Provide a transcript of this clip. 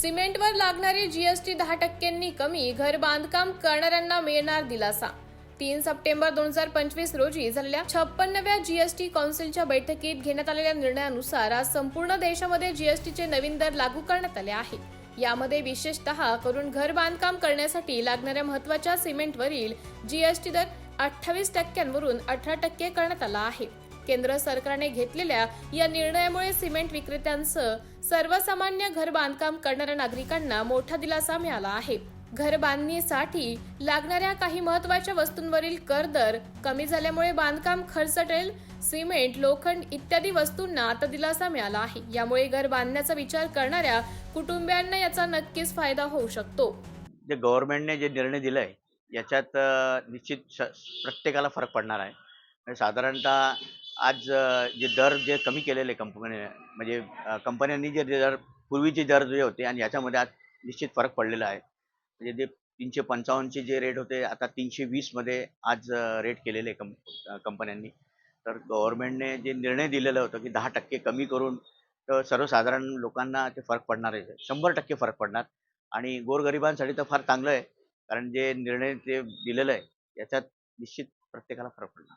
सिमेंटवर लागणारी जीएसटी दहा टक्क्यांनी कमी घर बांधकाम करणाऱ्यांना मिळणार दिलासा. तीन सप्टेंबर दोन हजार पंचवीस रोजी झालेल्या छप्पन्नव्या जीएसटी कौन्सिलच्या बैठकीत घेण्यात आलेल्या निर्णयानुसार आज संपूर्ण देशामध्ये जीएसटीचे नवीन दर लागू करण्यात आले आहे. यामध्ये विशेषतः करून घर बांधकाम करण्यासाठी लागणाऱ्या महत्त्वाच्या सिमेंटवरील जीएसटी दर अठ्ठावीस टक्क्यांवरून अठरा टक्के करण्यात आला आहे. केंद्र सरकारने घेतलेल्या या निर्णयामुळे सिमेंट विक्रेत्यांसह सर्वसामान्य घर बांधकाम करणाऱ्या नागरिकांना मोठा दिलासा मिळाला आहे. घर बांधणीसाठी लागणाऱ्या काही महत्त्वाच्या वस्तूंवरील कर दर कमी झाल्यामुळे बांधकाम खर्चटेल सिमेंट लोखंड इत्यादी वस्तूंना आता दिलासा मिळाला आहे. यामुळे घर बांधण्याचा विचार करणाऱ्या कुटुंबियांना याचा नक्कीच फायदा होऊ शकतो. जे गव्हर्नमेंटने जे निर्णय दिला आहे याच्यात निश्चित प्रत्येकाला फरक पडणार आहे. साधारणतः आज जे दर जे कमी केलेले कंपनी म्हणजे कंपन्यांनी जे दर पूर्वीचे दर जे होते आणि याच्यामध्ये आज निश्चित फरक पडलेला आहे. म्हणजे जे तीनशे पंचावन्नचे जे रेट होते आता तीनशे वीसमध्ये आज रेट केलेले कं कंपन्यांनी. तर गव्हर्नमेंटने जे निर्णय दिलेलं होतं की दहा टक्के कमी करून तर सर्वसाधारण लोकांना ते फरक पडणार आहे. शंभर टक्के फरक पडणार. आणि गोरगरिबांसाठी तर फार चांगलं आहे. कारण जे निर्णय ते दिलेलं आहे याच्यात निश्चित प्रत्येकाला फरक पडणार.